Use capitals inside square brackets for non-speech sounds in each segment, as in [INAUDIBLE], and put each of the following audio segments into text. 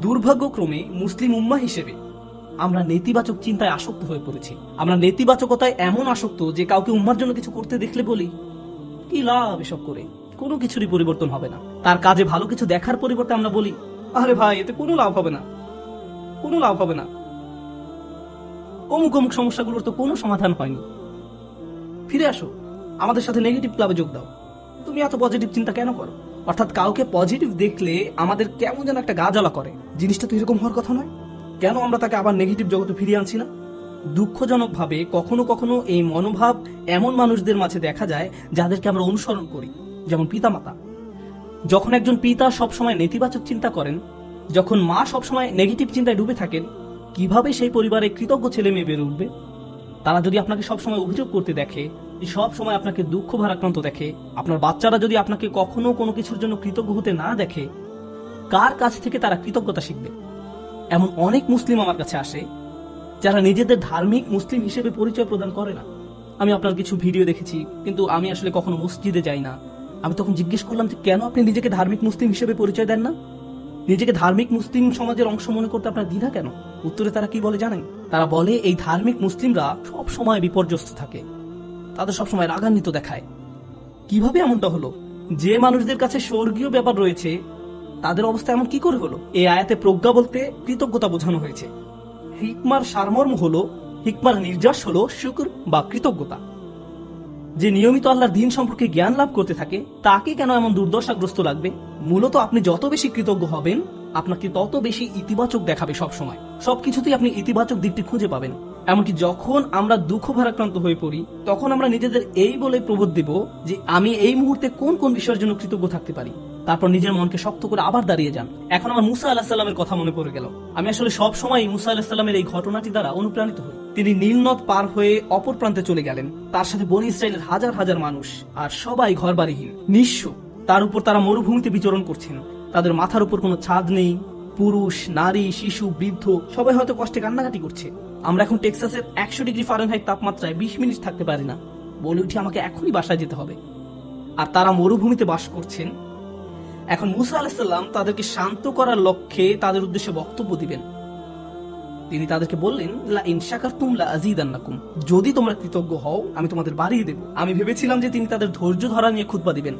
দুর্ভাগ্যক্রমে মুসলিম উম্মা হিসেবে আমরা নেতিবাচক চিন্তায় আসক্ত হয়ে পড়েছি। আমরা নেতিবাচকতায় এমন আসক্ত যে কাউকে উম্মার জন্য কিছু করতে দেখলে বলি, কি লাভ এসব করে? কোনো কিছুরই পরিবর্তন হবে না। তার কাজে ভালো কিছু দেখার পরিবর্তে আমরা বলি, আরে ভাই, এতে কোনো লাভ হবে না। কোনো লাভ হবে না। অমুক অমুক সমস্যাগুলোর তো কোনো সমাধান হয়নি। ফিরে আসো। আমাদের সাথে নেগেটিভ ক্লাবে যোগ দাও। তুমি এত পজিটিভ চিন্তা কেন করো? অর্থাৎ কাউকে পজিটিভ দেখলে আমাদের কেমন যেন একটা গা জ্বালা করে। জিনিসটা তো এরকম হওয়ার কথা নয়। কেন আমরা তাকে আবার নেগেটিভ জগতে ফিরিয়ে আনছি না? দুঃখজনক ভাবে কখনো কখনো এই মনোভাব এমন মানুষদের মাঝে দেখা যায় যাদেরকে আমরা অনুসরণ করি, যেমন পিতামাতা। যখন একজন পিতা সবসময় নেতিবাচক চিন্তা করেন, যখন মা সবসময় নেগেটিভ চিন্তায় ডুবে থাকেন, কীভাবে সেই পরিবারে কৃতজ্ঞ ছেলে মেয়ে বেড়ে উঠবে? তারা যদি আপনাকে সবসময় অভিযোগ করতে দেখে সব সময় আপনাকে দুঃখ ভারাক্রান্ত দেখে, আপনার বাচ্চারা যদি আপনাকে কখনো কোনো কিছুর জন্য কৃতজ্ঞ হতে না দেখে, কার কাছ থেকে তারা কৃতজ্ঞতা শিখবে? এমন অনেক মুসলিম আমার কাছে আসে, যারা নিজেদের ধার্মিক মুসলিম হিসেবে পরিচয় প্রদান করে না। আমি আপনার কিছু ভিডিও দেখেছি, কিন্তু আমি আসলে কখনো মসজিদে যাই না। আমি তখন জিজ্ঞেস করলাম যে, কেন আপনি নিজেকে ধার্মিক মুসলিম হিসেবে পরিচয় দেন না? নিজেকে ধার্মিক মুসলিম সমাজের অংশ মনে করতে আপনার দ্বিধা কেন? উত্তরে তারা কি বলে জানেন? তারা বলে, এই ধার্মিক মুসলিমরা সব সময় বিপর্যস্ত থাকে। তাদের সবসময় রাগান্বিত দেখায়। কীভাবে এমনটা হলো? যে মানুষদের কাছে স্বর্গীয় ব্যাপার রয়েছে, তাদের অবস্থা এমন কি করে হলো? এই আয়াতে প্রজ্ঞা বলতে কৃতজ্ঞতা বোঝানো হয়েছে। হিকমার সারমর্ম হলো, হিকমার নির্যাস হলো শুক্র বা কৃতজ্ঞতা। যে নিয়মিত আল্লাহর দিন সম্পর্কে জ্ঞান লাভ করতে থাকে, তাকে কেন এমন দুর্দশাগ্রস্ত লাগবে? মূলত আপনি যত বেশি কৃতজ্ঞ হবেন, আপনাকে তত বেশি ইতিবাচক দেখাবে সব সময় সবকিছুতেই আপনি ইতিবাচক দিকটি খুঁজে পাবেন। এমনকি যখন আমরা দুঃখ ভারাক্রান্ত হয়ে পড়ি, তখন আমরা নিজেদের এই বলে প্রবোধ দেব যে আমি এই মুহূর্তে কোন কোন বিষয়ের জন্য কৃতজ্ঞ থাকতে পারি। তারপর নিজের মনকে শক্ত করে আবার দাঁড়িয়ে যান। এখন আমার মুসা আল্লাহ সাল্লামের কথা মনে পড়ে গেল। আমি আসলে সব সময় মুসা আল্লাহ সাল্লামের এই ঘটনাটি দ্বারা অনুপ্রাণিত হই। তিনি নীলনদ পার হয়ে অপর প্রান্তে চলে গেলেন। তার সাথে বনি ইসরায়েলের হাজার হাজার মানুষ আর সবাই ঘর বাড়িহীন নিঃস্ব। তার উপর তারা মরুভূমিতে বিচরণ করছেন। তাদের মাথার উপর কোনো ছাদ নেই। পুরুষ, নারী, শিশু, বৃদ্ধ, সবাই হয়তো কষ্টে কান্নাকাটি করছে। আমরা এখন টেক্সাসের একশো ডিগ্রি ফারেনহাইট তাপমাত্রায় বিশ মিনিট থাকতে পারি না। বলে উঠি আমাকে এখনই বাসায় যেতে হবে। আর তারা মরুভূমিতে বাস করছেন। এখন মুসা আলাহিসাল্লাম তাদেরকে শান্ত করার লক্ষ্যে তাদের উদ্দেশ্যে বক্তব্য দিবেন। তিনি তাদেরকে বললেন, লা ইন শাকারতুম লা আযীদান্নাকুম। যদি তোমরা কৃতজ্ঞ হও, আমি তোমাদের বাড়িয়ে দেব। আমি ভেবেছিলাম যে তিনি তাদের ধৈর্য ধরা নিয়ে খুতবা দিবেন।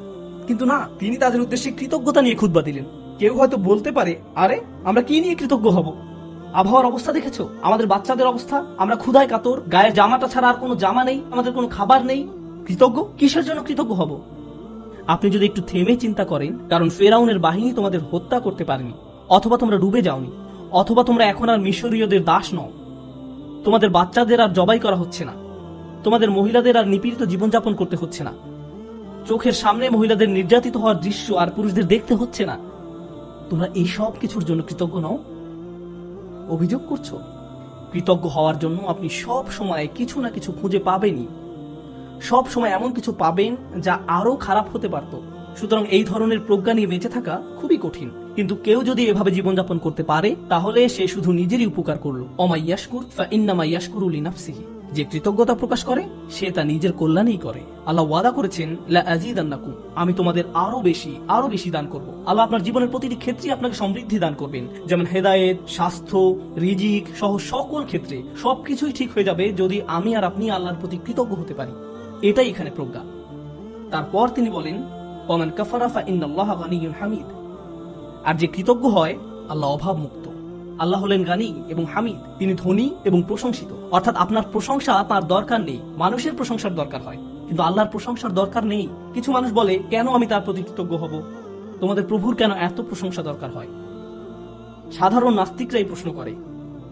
কিন্তু না, তিনি তাদের উদ্দেশ্যে কৃতজ্ঞতা নিয়ে খুতবা দিলেন। কেউ হয়তো বলতে পারে, আরে, আমরা কি নিয়ে কৃতজ্ঞ হব? আবহাওয়ার অবস্থা দেখেছ? আমাদের বাচ্চাদের অবস্থা? আমরা ক্ষুধায় কাতর, গায়ের জামাটা ছাড়া আর কোনো জামা নেই, আমাদের কোনো খাবার নেই। কৃতজ্ঞ? কিসের জন্য কৃতজ্ঞ হব? আপনি যদি একটু থেমে চিন্তা করেন, কারণ ফেরাউনের বাহিনী তোমাদের হত্যা করতে পারেনি, অথবা তোমরা ডুবে যাওনি, অথবা তোমরা এখন আর মিশরীয়দের দাস নও। তোমাদের বাচ্চাদের আর জবাই করা হচ্ছে না। তোমাদের মহিলাদের আর নিপীড়িত জীবনযাপন করতে হচ্ছে না। চোখের সামনে মহিলাদের নির্যাতিত হওয়ার দৃশ্য আর পুরুষদের দেখতে হচ্ছে না। তোমরা এই সব কিছুর জন্য কৃতজ্ঞ নও। অভিযোগ করছ? কৃতজ্ঞ হওয়ার জন্য আপনি সব সময় কিছু না কিছু খুঁজে পাবেনই। সব সময় এমন কিছু পাবেন যা আরও খারাপ হতে পারত। সুতরাং এই ধরনের প্রজ্ঞা নিয়ে বেঁচে থাকা খুবই কঠিন। কিন্তু কেউ যদি এভাবে জীবনযাপন করতে পারে, তাহলে সে শুধু নিজেরই উপকার করল। অমাইয়াসকুর ফা ইন্নামা ইয়াসকুরু লিনাফসিহি। যে কৃতজ্ঞতা প্রকাশ করে, সে তা নিজের কল্যাণেই করে। আল্লাহ ওয়াদা করেছেন, লা আজিদান্নাকুম আমি তোমাদের আরও বেশি আরও বেশি দান করব। আল্লাহ আপনার জীবনের প্রতিটি ক্ষেত্রে আপনাকে সমৃদ্ধি দান করবেন। যেমন হেদায়েত, স্বাস্থ্য, রিজিক সহ সকল ক্ষেত্রে সবকিছুই ঠিক হয়ে যাবে যদি আমি আর আপনি আল্লাহর প্রতি কৃতজ্ঞ হতে পারি। এটাই এখানে প্রজ্ঞা। তারপর তিনি বলেন, ওমান কাফারা ফা ইন্নাল্লাহা হামিদ আর যে কৃতজ্ঞ হয়, আল্লাহ অভাব মুক্ত আল্লাহ হলেন গানি এবং হামিদ। তিনি ধনী এবং প্রশংসিত। অর্থাৎ আপনার প্রশংসা তার দরকার নেই। মানুষের প্রশংসার দরকার হয়। কিন্তু আল্লাহর প্রশংসার দরকার নেই। কিছু মানুষ বলে, কেন আমি তার প্রতি কৃতজ্ঞ হব? তোমাদের প্রভুর কেন এত প্রশংসা দরকার হয়? সাধারণ নাস্তিকরা এই প্রশ্ন করে,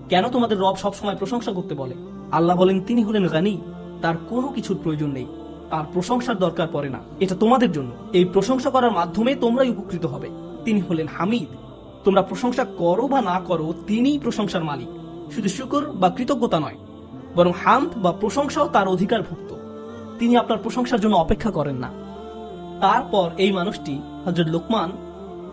কেন তোমাদের রব সবসময় প্রশংসা করতে বলে? আল্লাহ বলেন, তিনি হলেন গানি। তার কোনো কিছুর প্রয়োজন নেই। তার প্রশংসার দরকার পড়ে না। এটা তোমাদের জন্য। এই প্রশংসা করার মাধ্যমে তোমরাই উপকৃত হবে। তিনি হলেন হামিদ। তোমরা প্রশংসা করো বা না করো, তিনিই প্রশংসার মালিক। শুধু শুকর বা কৃতজ্ঞতা নয়, বরং হামদ বা প্রশংসাও তার অধিকারভুক্ত তিনি আপনার প্রশংসার জন্য অপেক্ষা করেন না। তারপর এই মানুষটি হজরত লোকমান,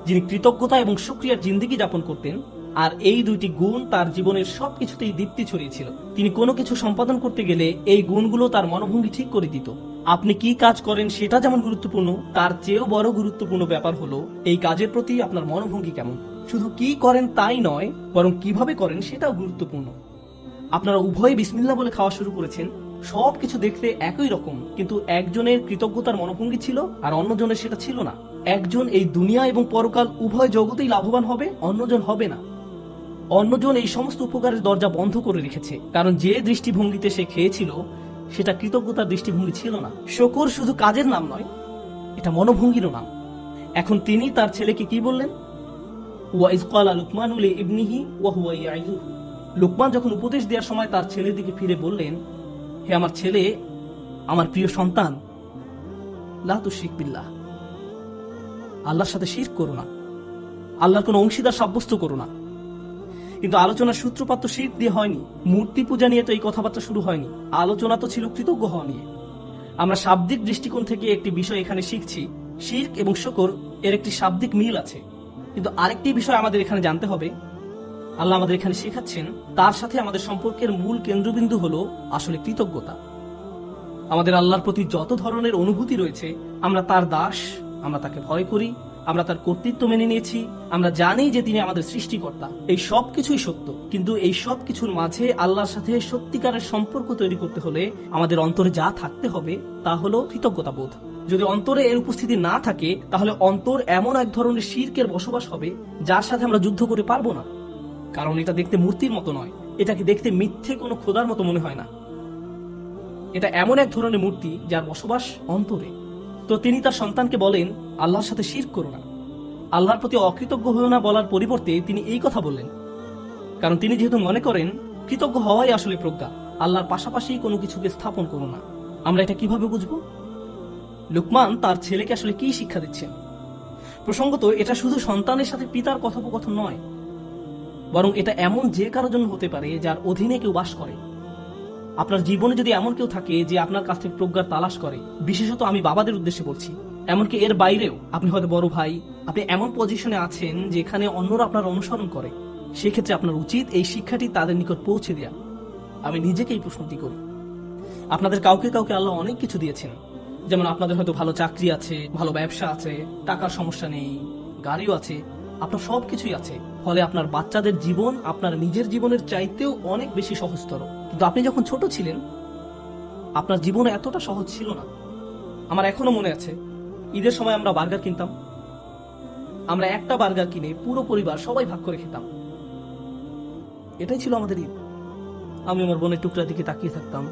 যিনি কৃতজ্ঞতা এবং সুক্রিয়ার জিন্দিগি যাপন করতেন, আর এই দুইটি গুণ তার জীবনের সবকিছুতেই দীপ্তি ছড়িয়েছিল। তিনি কোনো কিছু সম্পাদন করতে গেলে এই গুণগুলো তার মনোভঙ্গি ঠিক করে দিত। আপনি কি কাজ করেন সেটা যেমন গুরুত্বপূর্ণ, তার চেয়েও বড় গুরুত্বপূর্ণ ব্যাপার হলো, এই কাজের প্রতি আপনার মনোভঙ্গি কেমন? শুধু কি করেন তাই নয়, বরং কীভাবে করেন সেটাও গুরুত্বপূর্ণ। আপনারা উভয়ে বিসমিল্লা বলে খাওয়া শুরু করেছেন। সবকিছু দেখতে একই রকম, কিন্তু একজনের কৃতজ্ঞতার মনোভঙ্গি ছিল আর অন্যজনের সেটা ছিল না। একজন এই দুনিয়া এবং পরকাল উভয় জগতেই লাভবান হবে, অন্যজন হবে না। অন্যজন এই সমস্ত উপকারের দরজা বন্ধ করে রেখেছে, কারণ যে দৃষ্টিভঙ্গিতে সে খেয়েছিল, সেটা কৃতজ্ঞতার দৃষ্টিভঙ্গি ছিল না। শকর শুধু কাজের নাম নয়, এটা মনোভঙ্গিরও নাম। এখন তিনি তার ছেলেকে কি বললেন? ওয়াইজ ইবনিহি লুকমান যখন উপদেশ দেওয়ার সময় তার ছেলের দিকে ফিরে বললেন, হে আমার ছেলে, আমার প্রিয় সন্তান, লা তুশরিক বিল্লাহ। আল্লাহর সাথে শির করো না। আল্লাহর কোনো অংশীদার সাব্যস্ত করো না। কিন্তু আলোচনার সূত্রপাত তো শির দিয়ে হয়নি। মূর্তি পূজা নিয়ে তো এই কথাবার্তা শুরু হয়নি। আলোচনা তো ছিল কৃতজ্ঞ হওয়া নিয়ে। আমরা শাব্দিক দৃষ্টিকোণ থেকে একটি বিষয় এখানে শিখছি। শির্ক এবং শকর এর একটি শাব্দিক মিল আছে। কিন্তু আরেকটি বিষয় আমাদের এখানে জানতে হবে। আল্লাহ আমাদের এখানে শেখাচ্ছেন, তার সাথে আমাদের সম্পর্কের মূল কেন্দ্রবিন্দু হলো আসলে কৃতজ্ঞতা। আমাদের আল্লাহর প্রতি যত ধরনের অনুভূতি রয়েছে, আমরা তার দাস, আমরা তাকে ভয় করি আমরা তার কর্তৃত্ব মেনে নিয়েছি, আমরা জানি যে তিনি আমাদের সৃষ্টিকর্তা। এই সব কিছুই সত্য, কিন্তু এই সব কিছুর মাঝে আল্লাহর সাথে সত্যিকারের সম্পর্ক তৈরি করতে হলে আমাদের অন্তরে যা থাকতে হবে তা হলো কৃতজ্ঞতা বোধ যদি অন্তরে এর উপস্থিতি না থাকে, তাহলে অন্তর এমন এক ধরনের শির্কের বসবাস হবে, যার সাথে আমরা যুদ্ধ করে পারব না। কারণ এটা দেখতে মূর্তির মতো নয় এটাকে দেখতে মিথ্যে কোনো খোদার মতো মনে হয় না? এটা এমন এক ধরনের মূর্তি যার বসবাস অন্তরে। তো তিনি তার সন্তানকে বলেন, আল্লাহর সাথে শির করো না। আল্লাহর প্রতি অকৃতজ্ঞ হয়েও না বলার পরিবর্তে তিনি এই কথা বললেন। কারণ তিনি যেহেতু মনে করেন, কৃতজ্ঞ হওয়াই আসলে প্রজ্ঞা। আল্লাহর পাশাপাশি কোনো কিছুকে স্থাপন করো না। আমরা এটা কীভাবে বুঝব? লুকমান তার ছেলেকে আসলে কি শিক্ষা দিচ্ছেন? প্রসঙ্গত, এটা শুধু সন্তানের সাথে পিতার কথোপকথন নয়, বরং এটা এমন যে কারও জন্য হতে পারে যার অধীনে কেউ বাস করে। আপনার জীবনে যদি এমন কেউ থাকে যে আপনার কাছ থেকে প্রজ্ঞার তালাশ করে, বিশেষত আমি বাবাদের উদ্দেশ্যে বলছি। এমনকি এর বাইরেও, আপনি হয়তো বড় ভাই, আপনি এমন পজিশনে আছেন যেখানে অন্যরা আপনার অনুসরণ করে। সেক্ষেত্রে আপনার উচিত এই শিক্ষাটি তাদের নিকট পৌঁছে দেওয়া আমি নিজেকে এই প্রশ্নটি করি। আপনাদের কাউকে কাউকে আল্লাহ অনেক কিছু দিয়েছেন। যেমন আপনাদের হয়তো ভালো চাকরি আছে, ভালো ব্যবসা আছে, টাকার সমস্যা নেই, গাড়িও আছে, আপনার সব কিছুই আছে। ফলে আপনার বাচ্চাদের জীবন আপনার নিজের জীবনের চাইতেও অনেক বেশি সহজতর। কিন্তু আপনি যখন ছোট ছিলেন, আপনার জীবন এতটা সহজ ছিল না। আমার এখনও মনে আছে, ঈদের সময় আমরা বার্গার কিনতাম। আমরা একটা বার্গার কিনে পুরো পরিবার সবাই ভাগ করে খেতাম। এটাই ছিল আমাদের ঈদ। আমি আমার বোনের টুকরা দিকে তাকিয়ে থাকতাম,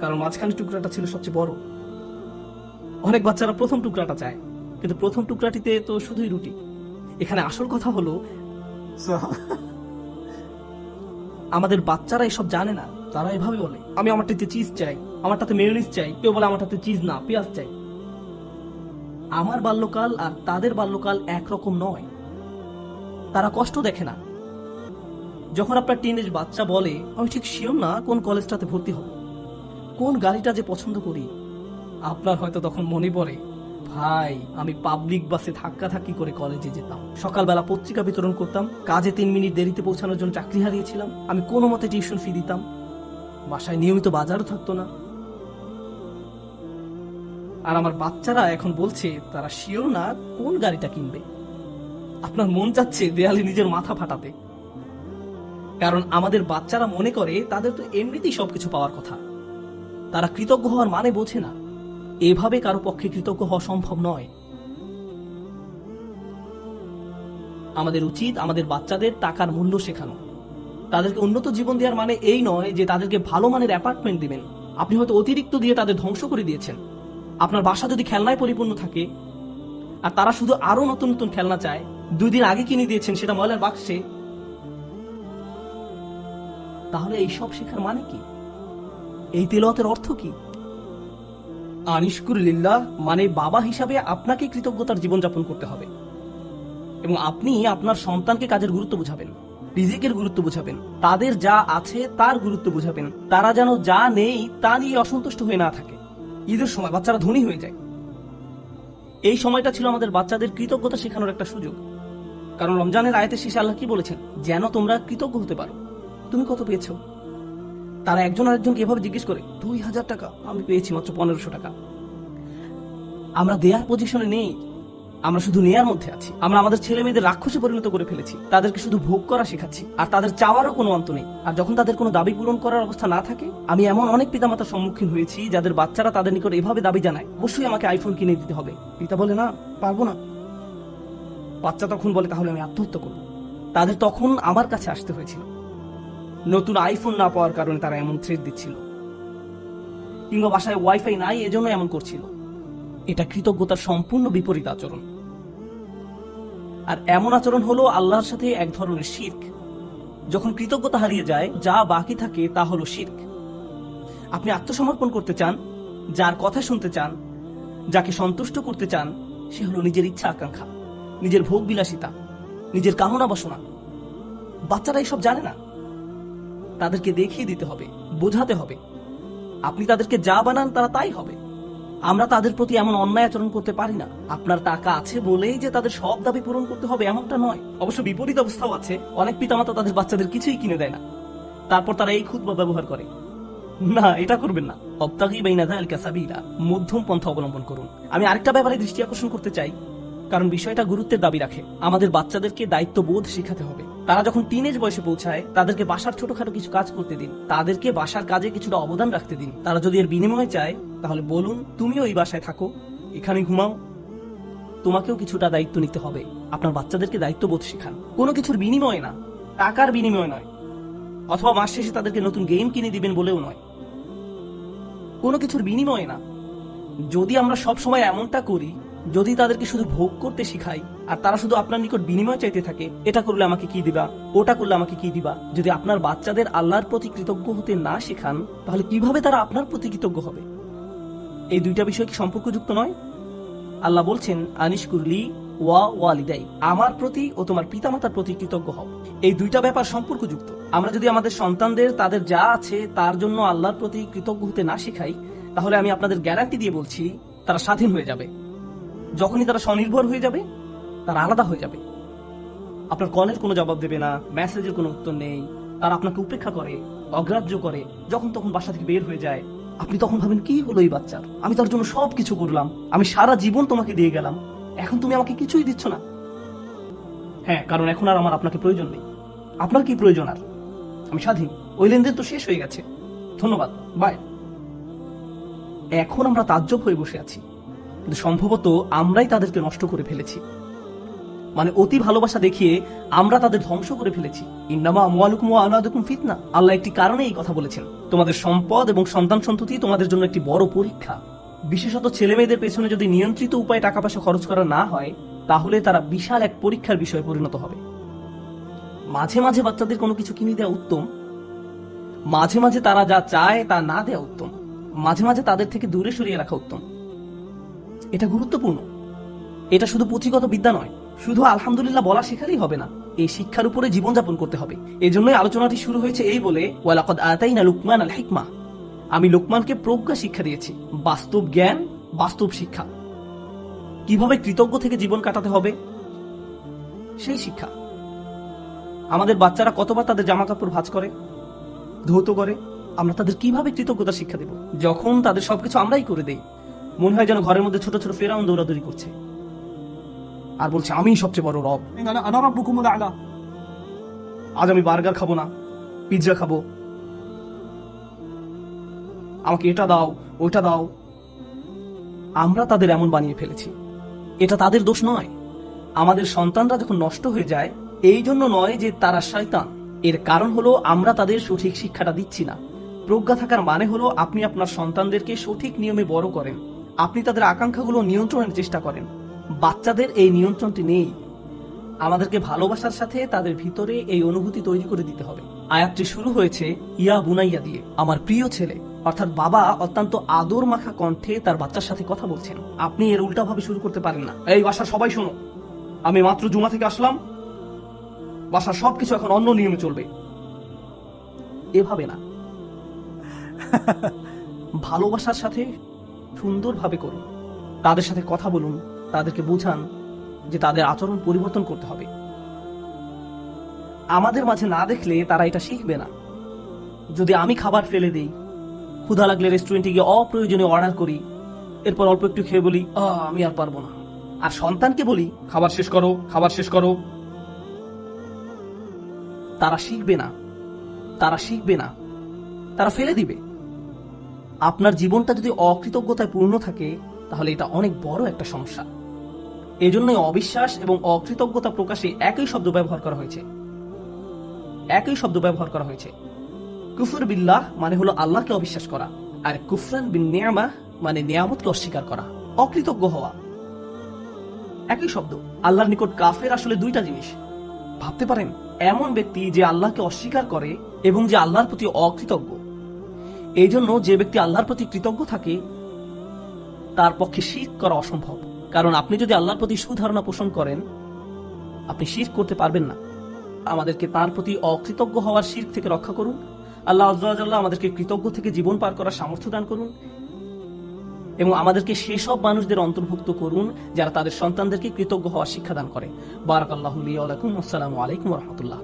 কারণ মাঝখানে টুকরাটা ছিল সবচেয়ে বড়। অনেক বাচ্চারা প্রথম টুকরাটা চায়, কিন্তু প্রথম টুকরাটিতে তো শুধুই রুটি। এখানে আসল কথা হলো আমাদের বাচ্চারা এসব জানে না। তারা এভাবে বলে, আমি আমারটাতে চিজ চাই আমারটাতে মেয়োনিজ চাই। কেউ বলে আমারটাতে চিজ না, পেঁয়াজ চাই। আমার বাল্যকাল আর তাদের বাল্যকাল একরকম নয়। তারা কষ্ট দেখে না। যখন আপনার টিনেজ বাচ্চা বলে, আমি ঠিক শিওর না কোন কলেজটাতে ভর্তি হব, কোন গাড়িটা যে পছন্দ করি। আপনার হয়তো তখন মনে পড়ে ভাই, আমি পাবলিক বাসে ধাক্কা ধাক্কি করে কলেজে যেতাম। সকালবেলা পত্রিকা বিতরণ করতাম, কাজে তিন মিনিট দেরিতে পৌঁছানোর জন্য চাকরি হারিয়েছিলাম, আমি কোনো মতে টিউশন ফি দিতাম। বাসায় নিয়মিত বাজারও থাকতো না। আর আমার বাচ্চারা এখন বলছে, তারা শিওর না কোন গাড়িটা কিনবে। আপনার মন চাচ্ছে দেয়ালে নিজের মাথা ফাটাতে। কারণ আমাদের বাচ্চারা মনে করে, তাদের তো এমনিতেই সবকিছু পাওয়ার কথা। তারা কৃতজ্ঞ হওয়ার মানে বোঝে না। এভাবে কারও পক্ষে কৃতজ্ঞ হওয়া সম্ভব নয়। আমাদের উচিত আমাদের বাচ্চাদের টাকার মূল্য শেখানো। তাদেরকে উন্নত জীবন দেওয়ার মানে এই নয় যে তাদেরকে ভালো মানের অ্যাপার্টমেন্ট দিবেন। আপনি হয়তো অতিরিক্ত দিয়ে তাদের ধ্বংস করে দিয়েছেন। আপনার বাসা যদি খেলনায় পরিপূর্ণ থাকে, আর তারা শুধু আরও নতুন নতুন খেলনা চায়, দুই দিন আগে কিনে দিয়েছেন সেটা ময়লার বাক্সে, তাহলে এই সব শেখার মানে কি? এই তেলতের অর্থ কি? আনিশকুরলিল্লাহ মানে বাবা হিসাবে আপনাকে কৃতজ্ঞতার জীবনযাপন করতে হবে। এবং আপনি আপনার সন্তানকে কাজের গুরুত্ব বুঝাবেন, রিজিকের গুরুত্ব বুঝাবেন, তাদের যা আছে তার গুরুত্ব বুঝাবেন, তারা যেন যা নেই তা নিয়ে অসন্তুষ্ট হয়ে না থাকে। ঈদের সময় বাচ্চারা ধনী হয়ে যায়। এই সময়টা ছিল আমাদের বাচ্চাদের কৃতজ্ঞতা শেখানোর একটা সুযোগ। কারণ রমজানের আয়তে শেষে আল্লাহ কি বলেছেন? যেন তোমরা কৃতজ্ঞ হতে পারো। তুমি কত পেয়েছ? তারা একজন আরেকজনকে এভাবে জিজ্ঞেস করে, দুই হাজার টাকা? আমি পেয়েছি মাত্র পনেরোশো টাকা। আমরা দেয়ার পজিশনে নেই। আমরা শুধু নেয়ার মধ্যে আছি। আমরা আমাদের ছেলে মেয়েদের রাক্ষসে পরিণত করে ফেলেছি। তাদেরকে শুধু ভোগ করা শেখাচ্ছি। আর তাদের চাওয়ারও কোনো অন্ত নেই। আর যখন তাদের কোনো দাবি পূরণ করার অবস্থা না থাকে, আমি এমন অনেক পিতামাতার সম্মুখীন হয়েছি যাদের বাচ্চারা তাদের নিকট এভাবে দাবি জানায়, অবশ্যই আমাকে আইফোন কিনে দিতে হবে। পিতা বলে, না, পারব না। বাচ্চা তখন বলে, তাহলে আমি আত্মহত্যা করব। তাদের তখন আমার কাছে আসতে হয়েছিল। নতুন আইফোন না পাওয়ার কারণে তারা এমন থ্রেট দিচ্ছিল। কিংবা বাসায় ওয়াইফাই নাই, এজন্য এমন করছিল। এটা কৃতজ্ঞতার সম্পূর্ণ বিপরীত আচরণ। আর এমন আচরণ হলো আল্লাহর সাথে এক ধরনের শির্ক যখন কৃতজ্ঞতা হারিয়ে যায়, যা বাকি থাকে তা হলো শির্ক আপনি আত্মসমর্পণ করতে চান, যার কথা শুনতে চান, যাকে সন্তুষ্ট করতে চান, সে হলো নিজের ইচ্ছা আকাঙ্ক্ষা, নিজের ভোগ বিলাসিতা নিজের কামনা বাসনা। বাচ্চারা এসব জানে না। তাদেরকে দেখিয়ে দিতে হবে, বোঝাতে হবে। আপনি তাদেরকে যা বানান তারা তাই হবে। আমরা তাদের প্রতি এমন অন্যায় আচরণ করতে পারি না। আপনার টাকা আছে বলেই যে তাদের সব দাবি পূরণ করতে হবে এমনটা নয়। অবশ্য বিপরীত অবস্থাও আছে। অনেক পিতামাতা তাদের বাচ্চাদের কিছুই কিনে দেয় না। তারপর তারা এই খুদ্া ব্যবহার করে। না, এটা করবেন না। অবতাগি বাইনা সাবিলা। মধ্যম পন্থা অবলম্বন করুন। আমি আরেকটা ব্যাপারে দৃষ্টি আকর্ষণ করতে চাই। কারণ বিষয়টা গুরুত্বের দাবি রাখে। আমাদের বাচ্চাদেরকে দায়িত্ববোধ শেখাতে হবে। তারা যখন টিনেজ বয়সে পৌঁছায়, তাদেরকে বাসার ছোটখাটো কিছু কাজ করতে দিন। তাদেরকে বাসার কাজে কিছুটা অবদান রাখতে দিন। তারা যদি এর বিনিময়ে চায়, তাহলে বলুন, তুমিও এই বাসায় থাকো এখানে ঘুমাও। তোমাকেও কিছুটা দায়িত্ব নিতে হবে। আপনার বাচ্চাদেরকে দায়িত্ববোধ শেখান। কোনো কিছুর বিনিময়ে না, টাকার বিনিময় নয়। অথবা মাস শেষে তাদেরকে নতুন গেম কিনে দিবেন বলেও নয়। কোনো কিছুর বিনিময়ে না। যদি আমরা সব সময় এমনটা করি, যদি তাদেরকে শুধু ভোগ করতে শিখাই আর তারা শুধু আপনার নিকট বিনিময় চাইতে থাকে, এটা করলে আমাকে কি দিবা? ওটা করলে আমাকে কি দিবা? যদি আপনার বাচ্চাদের আল্লাহর প্রতি কৃতজ্ঞ হতে না শেখান, তাহলে কীভাবে তারা আপনার প্রতি কৃতজ্ঞ হবে? এই দুইটা বিষয় কি সম্পর্কযুক্ত নয়? আল্লাহ বলছেন আনিস কুরলি ওয়া ওয়ালিদাই, আমার প্রতি ও তোমার পিতামাতার প্রতি কৃতজ্ঞ হও। এই দুইটা ব্যাপার সম্পর্কযুক্ত। আমরা যদি আমাদের সন্তানদের, তাদের যা আছে, তার জন্য আল্লাহর প্রতি কৃতজ্ঞ হতে না শেখাই, তাহলে আমি আপনাদের গ্যারান্টি দিয়ে বলছি, তারা স্বাধীন হয়ে যাবে। যখনই তারা স্বনির্ভর হয়ে যাবে তারা আলাদা হয়ে যাবে। আপনার কলের কোনো জবাব দেবে না, মেসেজের কোনো উত্তর নেই, তারা আপনাকে উপেক্ষা করে, অগ্রাহ্য করে, যখন তখন বাসা থেকে বের হয়ে যায়। আপনি তখন ভাবেন, কি হলো এই বাচ্চার? আমি তার জন্য সব কিছু করলাম, আমি সারা জীবন তোমাকে দিয়ে গেলাম, এখন তুমি আমাকে কিছুই দিচ্ছ না। হ্যাঁ কারণ এখন আর আমার আপনাকে প্রয়োজন নেই। আপনার কি প্রয়োজন আর? আমি স্বাধীন, ওই লেনদেন তো শেষ হয়ে গেছে। ধন্যবাদ, বাই। এখন আমরা তাজ্জব হয়ে বসে আছি। কিন্তু সম্ভবত আমরাই তাদেরকে নষ্ট করে ফেলেছি। মানে অতি ভালোবাসা দেখিয়ে আমরা তাদের ধ্বংস করে ফেলেছি। ফিতনা। আল্লাহ একটি কারণে এই কথা বলেছেন। তোমাদের সম্পদ এবং সন্তান সন্ততি তোমাদের জন্য একটি বড় পরীক্ষা। বিশেষত ছেলে মেয়েদের পেছনে যদি নিয়ন্ত্রিত উপায়ে টাকা পয়সা খরচ করা না হয়, তাহলে তারা বিশাল এক পরীক্ষার বিষয়ে পরিণত হবে। মাঝে মাঝে বাচ্চাদের কোনো কিছু কিনে দেওয়া উত্তম। মাঝে মাঝে তারা যা চায় তা না দেওয়া উত্তম। মাঝে মাঝে তাদের থেকে দূরে সরিয়ে রাখা উত্তম। এটা গুরুত্বপূর্ণ। এটা শুধু পুঁথিগত বিদ্যা নয়। শুধু আলহামদুলিল্লাহ বলা শেখালেই হবে না, এই শিক্ষার উপরে জীবনযাপন করতে হবে। এই জন্যই আলোচনাটি শুরু হয়েছে এই বলে, ওয়ালাকদ আতাইনা লুকমান আল হিকমা। আমি লোকমানকে প্রজ্ঞা শিক্ষা দিয়েছি, বাস্তব জ্ঞান, বাস্তব শিক্ষা। কীভাবে কৃতজ্ঞ থেকে জীবন কাটাতে হবে? সেই শিক্ষা। আমাদের বাচ্চারা কতবার তাদের জামা কাপড় ভাঁজ করে, ধৌত করে, আমরা তাদের কীভাবে কৃতজ্ঞতা শিক্ষা দেব? যখন তাদের সবকিছু আমরাই করে দেই, মনে হয় যেন ঘরের মধ্যে ছোট ছোট ফেরাউন দৌড়াদৌড়ি করছে। আর বলছে আমি সবচেয়ে বড় রব। আজ আমি বার্গার খাব না পিৎজা খাব। আমাকে এটা দাও ওইটা দাও। আমরা তাদের এমন বানিয়ে ফেলেছি। এটা তাদের দোষ নয়। আমাদের সন্তানরা যখন নষ্ট হয়ে যায় এই জন্য নয় যে তারা শয়তান। এর কারণ হলো আমরা তাদের সঠিক শিক্ষাটা দিচ্ছি না। প্রজ্ঞা থাকার মানে হলো আপনি আপনার সন্তানদেরকে সঠিক নিয়মে বড় করেন। আপনি তাদের আকাঙ্ক্ষাগুলো নিয়ন্ত্রণের চেষ্টা করেন। বাচ্চাদের এই নিয়ন্ত্রণটি নেই। আমাদেরকে ভালোবাসার সাথে তাদের ভিতরে এই অনুভূতি তৈরি করে দিতে হবে। আয়াতটি শুরু হয়েছে ইয়া বুনাইয়া দিয়ে। আমার প্রিয় ছেলে অর্থাৎ বাবা অত্যন্ত আদর মাখা কণ্ঠে তার বাচ্চার সাথে কথা বলছেন। আপনি এর উল্টা ভাবে শুরু করতে পারেন না। এই বাসার সবাই শোনো। আমি মাত্র জুমা থেকে আসলাম। বাসার সবকিছু এখন অন্য নিয়মে চলবে। এভাবে না। [LAUGHS] ভালোবাসার সাথে সুন্দরভাবে করুন। তাদের সাথে কথা বলুন। তাদেরকে বুঝান যে তাদের আচরণ পরিবর্তন করতে হবে। আমাদের মাঝে না দেখলে তারা এটা শিখবে না। যদি আমি খাবার ফেলে দেই, ক্ষুধা লাগলে রেস্টুরেন্টে গিয়ে অপ্রয়োজনীয় অর্ডার করি, এরপর অল্প একটু খেয়ে বলি আমি আর পারব না। আর সন্তানকে বলি, খাবার শেষ করো, খাবার শেষ করো। তারা শিখবে না। তারা শিখবে না। তারা ফেলে দিবে। আপনার জীবনটা যদি অকৃতজ্ঞতায় পূর্ণ থাকে, তাহলে এটা অনেক বড় একটা সমস্যা। এজন্যই অবিশ্বাস এবং অকৃতজ্ঞতা প্রকাশে একই শব্দ ব্যবহার করা হয়েছে। একই শব্দ ব্যবহার করা হয়েছে। কুফর বিল্লাহ মানে হলো আল্লাহকে অবিশ্বাস করা, আর কুফরান বিন নিয়ামা মানে নিয়ামতকে অস্বীকার করা, অকৃতজ্ঞ হওয়া। একই শব্দ, আল্লাহর নিকট কাফের আসলে দুইটা জিনিস। ভাবতে পারেন, এমন ব্যক্তি যে আল্লাহকে অস্বীকার করে এবং যে আল্লাহর প্রতি অকৃতজ্ঞ। এই জন্য যে ব্যক্তি আল্লাহর প্রতি কৃতজ্ঞ থাকে, তার পক্ষে শির করা অসম্ভব। কারণ আপনি যদি আল্লাহর প্রতি সুধারণা পোষণ করেন, আপনি শির করতে পারবেন না। আমাদেরকে তার প্রতি অকৃতজ্ঞ হওয়ার শির থেকে রক্ষা করুন। আল্লাহ আজ্লাহ আমাদেরকে কৃতজ্ঞ থেকে জীবন পার করার সামর্থ্য দান করুন এবং আমাদেরকে সেসব মানুষদের অন্তর্ভুক্ত করুন যারা তাদের সন্তানদেরকে কৃতজ্ঞ হওয়ার শিক্ষা দান করে। বারাকাল্লাহ আসসালামু আলাইকুম রহমতুল্লাহ।